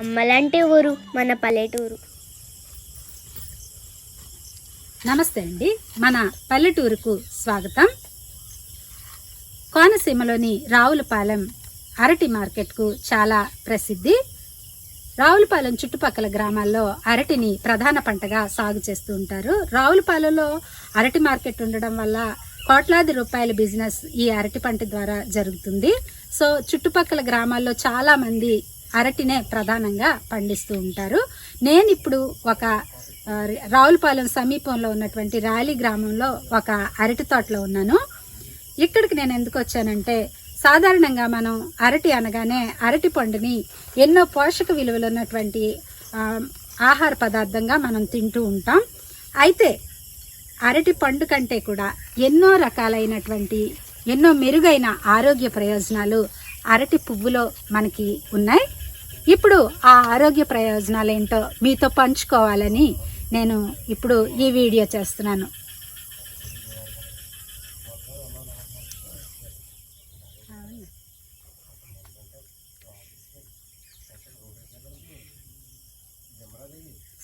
అమ్మలాంటి ఊరు మన పల్లెటూరు. నమస్తే అండి. మన పల్లెటూరుకు స్వాగతం. కోనసీమలోని రావులపాలెం అరటి మార్కెట్కు చాలా ప్రసిద్ధి. రావులపాలెం చుట్టుపక్కల గ్రామాల్లో అరటిని ప్రధాన పంటగా సాగు చేస్తూ ఉంటారు. రావులపాలెంలో అరటి మార్కెట్ ఉండడం వల్ల కోట్లాది రూపాయల బిజినెస్ ఈ అరటి పంట ద్వారా జరుగుతుంది. సో చుట్టుపక్కల గ్రామాల్లో చాలా మంది అరటినే ప్రధానంగా పండిస్తూ ఉంటారు. నేను ఇప్పుడు ఒక రావులపాలెం సమీపంలో ఉన్నటువంటి ర్యాలీ గ్రామంలో ఒక అరటి తోటలో ఉన్నాను. ఇక్కడికి నేను ఎందుకు వచ్చానంటే సాధారణంగా మనం అరటి అనగానే అరటి పండుని ఎన్నో పోషక విలువలు ఉన్నటువంటి ఆహార పదార్థంగా మనం తింటూ ఉంటాం. అయితే అరటి పండు కంటే కూడా ఎన్నో రకాలైనటువంటి ఎన్నో మెరుగైన ఆరోగ్య ప్రయోజనాలు అరటి పువ్వులో మనకి ఉన్నాయి. ఇప్పుడు ఆ ఆరోగ్య ప్రయోజనాలు ఏంటో మీతో పంచుకోవాలని నేను ఇప్పుడు ఈ వీడియో చేస్తున్నాను.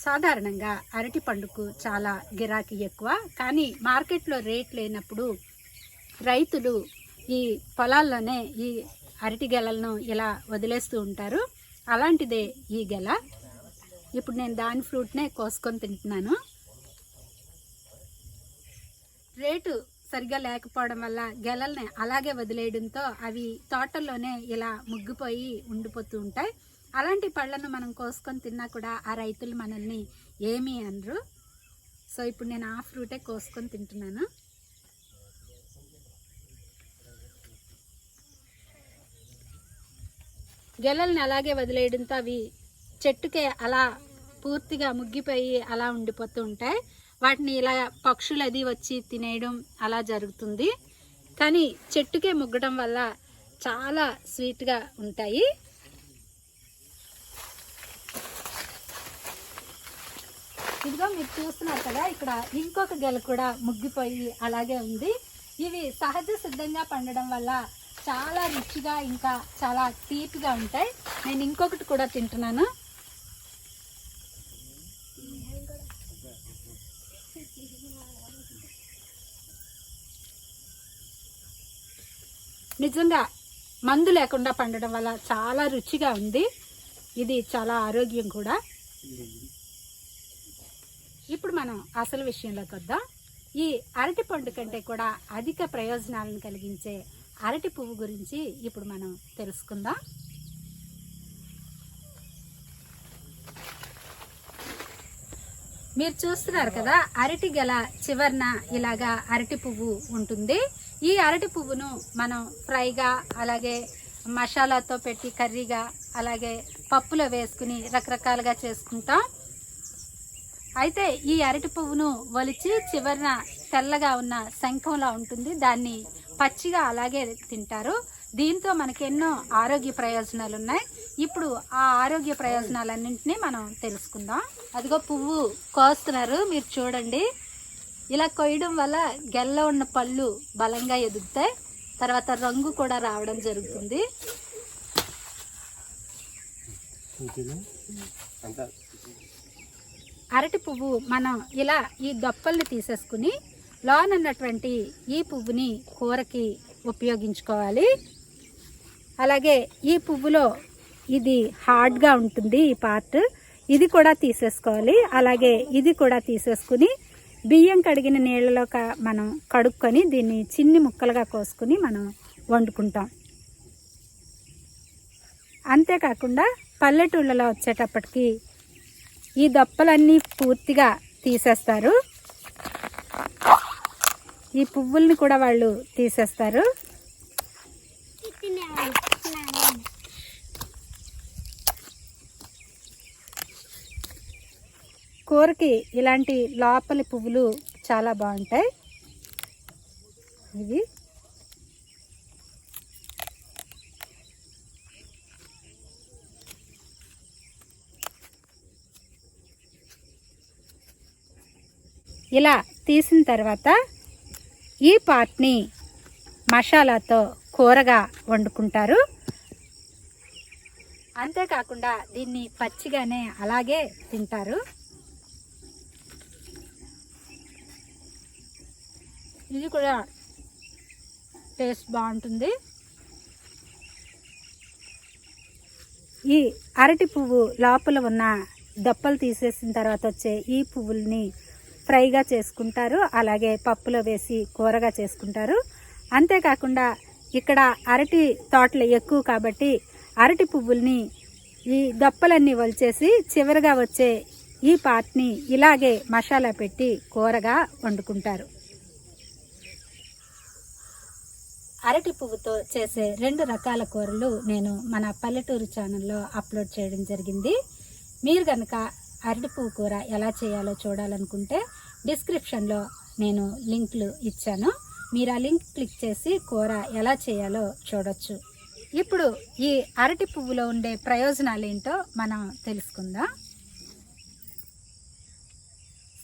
సాధారణంగా అరటి పండుకు చాలా గిరాకీ ఎక్కువ కానీ మార్కెట్లో రేట్ లేనప్పుడు రైతులు ఈ పొలాల్లోనే ఈ అరటి గెలలను ఇలా వదిలేస్తూ ఉంటారు. అలాంటిదే ఈ గెల. ఇప్పుడు నేను దాని ఫ్రూట్నే కోసుకొని తింటున్నాను. రేటు సరిగ్గా లేకపోవడం వల్ల గెలల్ని అలాగే వదిలేయడంతో అవి తోటల్లోనే ఇలా ముగ్గిపోయి ఉండిపోతూ ఉంటాయి. అలాంటి పళ్ళను మనం కోసుకొని తిన్నా కూడా ఆ రైతులు మనల్ని ఏమీ అనరు. సో ఇప్పుడు నేను ఆ ఫ్రూటే కోసుకొని తింటున్నాను. గెలల్ని అలాగే వదిలేయడంతో అవి చెట్టుకే అలా పూర్తిగా ముగ్గిపోయి అలా ఉండిపోతూ ఉంటాయి. వాటిని ఇలా పక్షులు అది వచ్చి తినేయడం అలా జరుగుతుంది. కానీ చెట్టుకే ముగ్గడం వల్ల చాలా స్వీట్గా ఉంటాయి. ఇదిగో మీరు చూస్తున్నారు కదా ఇక్కడ ఇంకొక గెల కూడా ముగ్గిపోయి అలాగే ఉంది. ఇవి సహజ సిద్ధంగా పండడం వల్ల చాలా రుచిగా ఇంకా చాలా తీపిగా ఉంటాయి. నేను ఇంకొకటి కూడా తింటున్నాను. నిజంగా మందు లేకుండా పండడం వల్ల చాలా రుచిగా ఉంది. ఇది చాలా ఆరోగ్యం కూడా. ఇప్పుడు మనం అసలు విషయంలోకి వద్దాం. ఈ అరటి పండు కంటే కూడా అధిక ప్రయోజనాలను కలిగించే అరటి పువ్వు గురించి ఇప్పుడు మనం తెలుసుకుందాం. మీరు చూస్తున్నారు కదా అరటి గల చివరన ఇలాగా అరటి పువ్వు ఉంటుంది. ఈ అరటి పువ్వును మనం ఫ్రైగా అలాగే మసాలాతో పెట్టి కర్రీగా అలాగే పప్పులో వేసుకుని రకరకాలుగా చేసుకుంటాం. అయితే ఈ అరటి పువ్వును ఒలిచి చివరన తెల్లగా ఉన్న శంఖంలా ఉంటుంది. దాన్ని పచ్చిగా అలాగే తింటారు. దీంతో మనకి ఎన్నో ఆరోగ్య ప్రయోజనాలు ఉన్నాయి. ఇప్పుడు ఆ ఆరోగ్య ప్రయోజనాలన్నింటినీ మనం తెలుసుకుందాం. అదిగో పువ్వు కోస్తున్నారు. మీరు చూడండి. ఇలా కొయ్యడం వల్ల గెల్ల ఉన్న పళ్ళు బలంగా ఎదుగుతాయి. తర్వాత రంగు కూడా రావడం జరుగుతుంది. అరటి పువ్వు మనం ఇలా ఈ దొప్పల్ని తీసేసుకుని లోనున్నటువంటి ఈ పువ్వుని కూరకి ఉపయోగించుకోవాలి. అలాగే ఈ పువ్వులో ఇది హార్డ్గా ఉంటుంది ఈ పార్ట్. ఇది కూడా తీసేసుకోవాలి. అలాగే ఇది కూడా తీసేసుకుని బియ్యం కడిగిన నీళ్ళలో మనం కడుక్కొని దీన్ని చిన్ని ముక్కలుగా కోసుకుని మనం వండుకుంటాం. అంతేకాకుండా పల్లెటూళ్ళలో వచ్చేటప్పటికి ఈ దొప్పలన్నీ పూర్తిగా తీసేస్తారు. ఈ పువ్వుల్ని కూడా వాళ్ళు తీసేస్తారు. కూరకి ఇలాంటి లోపలి పువ్వులు చాలా బాగుంటాయి. ఇవి. ఇలా తీసిన తర్వాత ఈ పార్ట్ని మసాలాతో కూరగా వండుకుంటారు. అంతేకాకుండా దీన్ని పచ్చిగానే అలాగే తింటారు. ఇది కూడా టేస్ట్ బాగుంటుంది. ఈ అరటి పువ్వు లోపల ఉన్న దప్పలు తీసేసిన తర్వాత వచ్చే ఈ పువ్వుల్ని ఫ్రైగా చేసుకుంటారు. అలాగే పప్పులో వేసి కూరగా చేసుకుంటారు. అంతేకాకుండా ఇక్కడ అరటి తోటలు ఎక్కువ కాబట్టి అరటి పువ్వుల్ని ఈ దొప్పలన్నీ వలిచేసి చివరిగా వచ్చే ఈ పార్ట్ని ఇలాగే మసాలా పెట్టి కూరగా వండుకుంటారు. అరటి పువ్వుతో చేసే రెండు రకాల కూరలు నేను మన పల్లెటూరు ఛానల్లో అప్లోడ్ చేయడం జరిగింది. మీరు కనుక అరటి పువ్వు కూర ఎలా చేయాలో చూడాలనుకుంటే డిస్క్రిప్షన్లో నేను లింక్లు ఇచ్చాను. మీరు ఆ లింక్ క్లిక్ చేసి కూర ఎలా చేయాలో చూడొచ్చు. ఇప్పుడు ఈ అరటి పువ్వులో ఉండే ప్రయోజనాలు ఏంటో మనం తెలుసుకుందాం.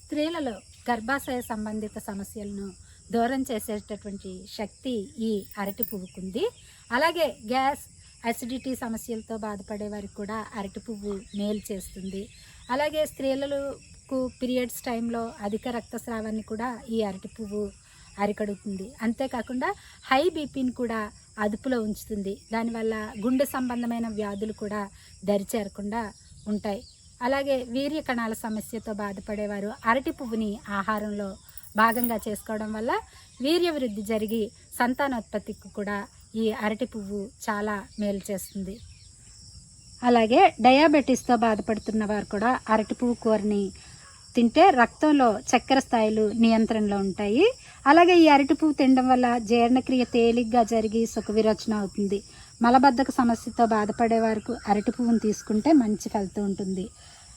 స్త్రీలలో గర్భాశయ సంబంధిత సమస్యలను దూరం చేసేటటువంటి శక్తి ఈ అరటి పువ్వుకుంది. అలాగే గ్యాస్ అసిడిటీ సమస్యలతో బాధపడే వారికి కూడా అరటి పువ్వు మేలు చేస్తుంది. అలాగే స్త్రీలకు పీరియడ్స్ టైంలో అధిక రక్తస్రావాన్ని కూడా ఈ అరటి పువ్వు అరికడుతుంది. అంతేకాకుండా హై బీపీని కూడా అదుపులో ఉంచుతుంది. దానివల్ల గుండె సంబంధమైన వ్యాధులు కూడా దరిచేరకుండా ఉంటాయి. అలాగే వీర్య కణాల సమస్యతో బాధపడేవారు అరటి పువ్వుని ఆహారంలో భాగంగా చేసుకోవడం వల్ల వీర్య వృద్ధి జరిగి సంతానోత్పత్తికి కూడా ఈ అరటి పువ్వు చాలా మేలు చేస్తుంది. అలాగే డయాబెటీస్తో బాధపడుతున్న వారు కూడా అరటి పువ్వు కూరని తింటే రక్తంలో చక్కెర స్థాయిలు నియంత్రణలో ఉంటాయి. అలాగే ఈ అరటి పువ్వు తినడం వల్ల జీర్ణక్రియ తేలిగ్గా జరిగి సుఖ విరోచన అవుతుంది. మలబద్ధక సమస్యతో బాధపడే వారికి అరటి పువ్వును తీసుకుంటే మంచి ఫలితం ఉంటుంది.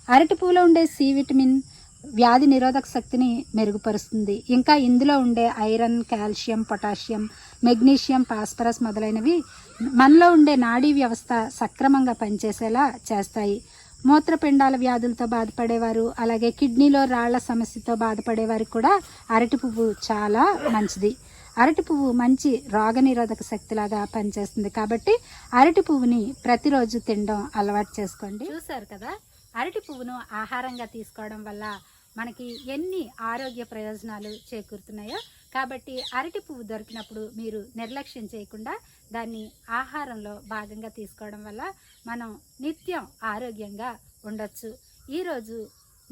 అరటి పువ్వులో ఉండే సి విటమిన్ వ్యాధి నిరోధక శక్తిని మెరుగుపరుస్తుంది. ఇంకా ఇందులో ఉండే iron calcium potassium magnesium phosphorus మొదలైనవి మనలో ఉండే నాడీ వ్యవస్థ సక్రమంగా పనిచేసేలా చేస్తాయి. మూత్రపిండాల వ్యాధులతో బాధపడేవారు అలాగే కిడ్నీలో రాళ్ళ సమస్యతో బాధపడేవారికి కూడా అరటి పువ్వు చాలా మంచిది. అరటి పువ్వు మంచి రోగనిరోధక శక్తిలాగా పనిచేస్తుంది. కాబట్టి అరటి పువ్వుని ప్రతిరోజు తినడం అలవాటు చేసుకోండి. చూసారు కదా? అరటి పువ్వును ఆహారంగా తీసుకోవడం వల్ల మనకి ఎన్ని ఆరోగ్య ప్రయోజనాలు చేకూరుతున్నాయో. కాబట్టి అరటి పువ్వు దొరికినప్పుడు మీరు నిర్లక్ష్యం చేయకుండా దాన్ని ఆహారంలో భాగంగా తీసుకోవడం వల్ల మనం నిత్యం ఆరోగ్యంగా ఉండొచ్చు. ఈరోజు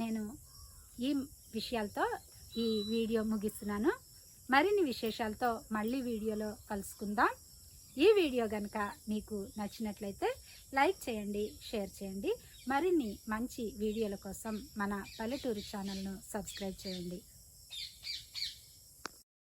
నేను ఈ విషయాలతో ఈ వీడియో ముగిస్తున్నాను. మరిన్ని విశేషాలతో మళ్ళీ వీడియోలో కలుసుకుందాం. ఈ వీడియో కనుక మీకు నచ్చినట్లయితే లైక్ చేయండి షేర్ చేయండి. మరిన్ని మంచి వీడియోల కోసం మన పల్లెటూరు ఛానల్ను సబ్స్క్రైబ్ చేయండి.